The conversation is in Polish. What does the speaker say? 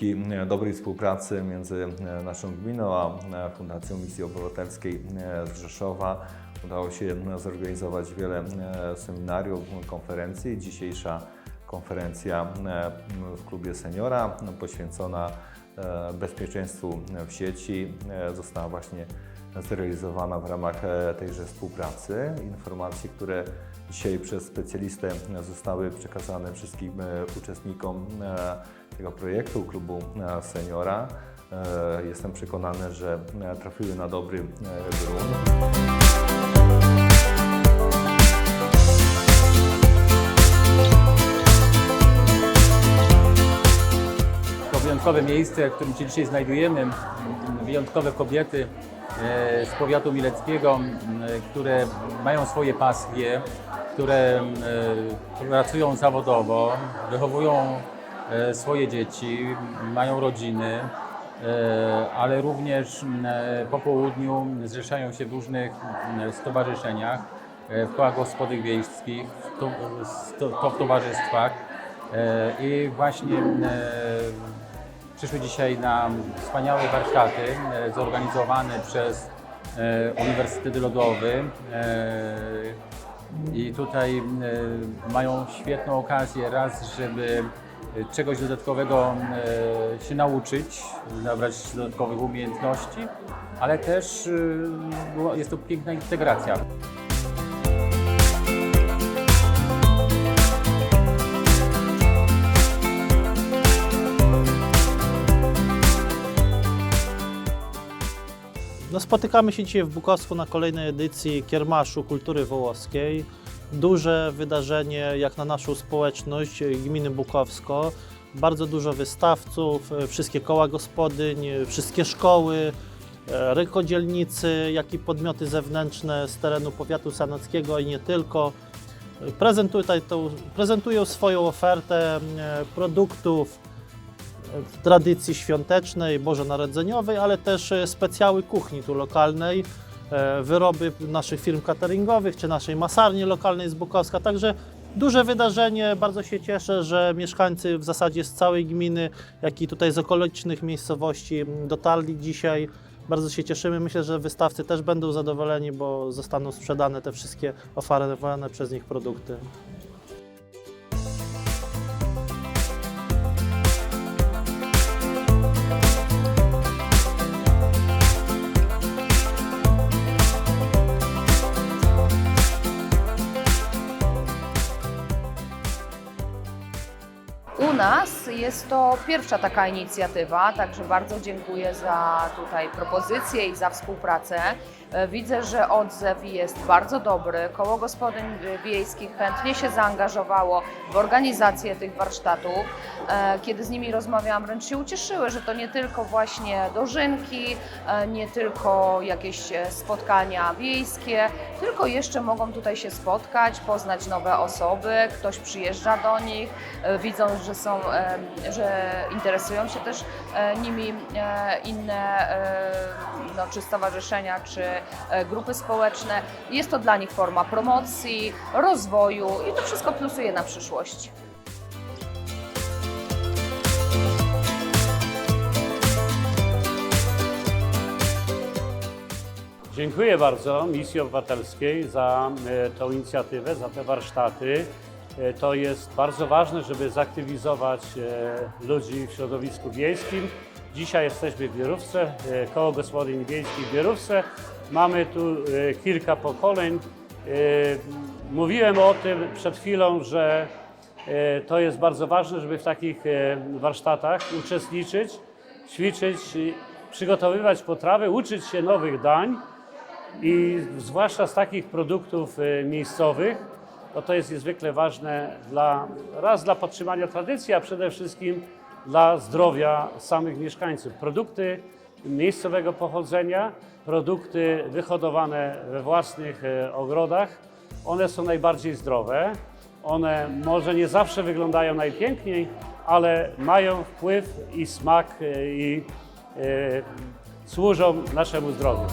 Dzięki e, dobrej współpracy między e, naszą gminą a e, Fundacją Misji Obywatelskiej z Rzeszowa udało się zorganizować wiele seminariów, konferencji. Dzisiejsza konferencja w klubie seniora no, poświęcona bezpieczeństwu w sieci została właśnie zrealizowana w ramach tejże współpracy. Informacje, które dzisiaj przez specjalistę zostały przekazane wszystkim uczestnikom tego projektu klubu e, seniora. E, Jestem przekonany, że e, trafiły na dobry grunt. Wyjątkowe miejsce, w którym się dzisiaj znajdujemy, wyjątkowe kobiety z powiatu mileckiego, które mają swoje pasje, które pracują zawodowo, wychowują swoje dzieci, mają rodziny, e, ale również e, po południu zrzeszają się w różnych stowarzyszeniach, e, w kołach gospodyń wiejskich, w, towarzystwach. E, I właśnie e, Przyszły dzisiaj na wspaniałe warsztaty e, zorganizowane przez e, Uniwersytet Lodowy e, i tutaj e, mają świetną okazję raz, żeby e, czegoś dodatkowego e, się nauczyć, nabrać dodatkowych umiejętności, ale też była- jest to piękna integracja. No, spotykamy się dzisiaj w Bukowsku na kolejnej edycji Kiermaszu Kultury Wołoskiej. Duże wydarzenie jak na naszą społeczność e, gminy Bukowsko. Bardzo dużo wystawców, e, wszystkie koła gospodyń, e, wszystkie szkoły, rękodzielnicy, jak i podmioty zewnętrzne z terenu powiatu sanockiego i nie tylko. Prezentują, swoją ofertę produktów, tradycji świątecznej, bożonarodzeniowej, ale też specjały kuchni tu lokalnej, wyroby naszych firm cateringowych czy naszej masarni lokalnej z Bukowska. Także duże wydarzenie. Bardzo się cieszę, że mieszkańcy w zasadzie z całej gminy, jak i tutaj z okolicznych miejscowości dotarli dzisiaj. Bardzo się cieszymy. Myślę, że wystawcy też będą zadowoleni, bo zostaną sprzedane te wszystkie oferowane przez nich produkty. us. Jest to pierwsza taka inicjatywa, także bardzo dziękuję za tutaj propozycję i za współpracę. E, Widzę, że odzew jest bardzo dobry. Koło gospodyń wiejskich chętnie się zaangażowało w organizację tych warsztatów. E, Kiedy z nimi rozmawiałam, wręcz się ucieszyły, że to nie tylko właśnie dożynki, e, nie tylko jakieś spotkania wiejskie, tylko jeszcze mogą tutaj się spotkać, poznać nowe osoby, ktoś przyjeżdża do nich, widzą, że są, że interesują się też e, nimi e, inne e, no, czy stowarzyszenia, czy grupy społeczne. Jest to dla nich forma promocji, rozwoju i to wszystko plusuje na przyszłość. Dziękuję bardzo Misji Obywatelskiej za tą inicjatywę, za te warsztaty. E, To jest bardzo ważne, żeby zaktywizować e, ludzi w środowisku wiejskim. Dzisiaj jesteśmy w Bierówce, e, Koło Gospodyń Wiejskich w Bierówce. Mamy tu kilka pokoleń. Mówiłem o tym przed chwilą, że to jest bardzo ważne, żeby w takich warsztatach uczestniczyć, ćwiczyć, przygotowywać potrawy, uczyć się nowych dań i zwłaszcza z takich produktów miejscowych, bo to jest niezwykle ważne dla, raz dla podtrzymania tradycji, a przede wszystkim dla zdrowia samych mieszkańców. Produkty miejscowego pochodzenia, produkty wyhodowane we własnych e, ogrodach, one są najbardziej zdrowe. One może nie zawsze wyglądają najpiękniej, ale mają wpływ i smak e, i e, służą naszemu zdrowiu.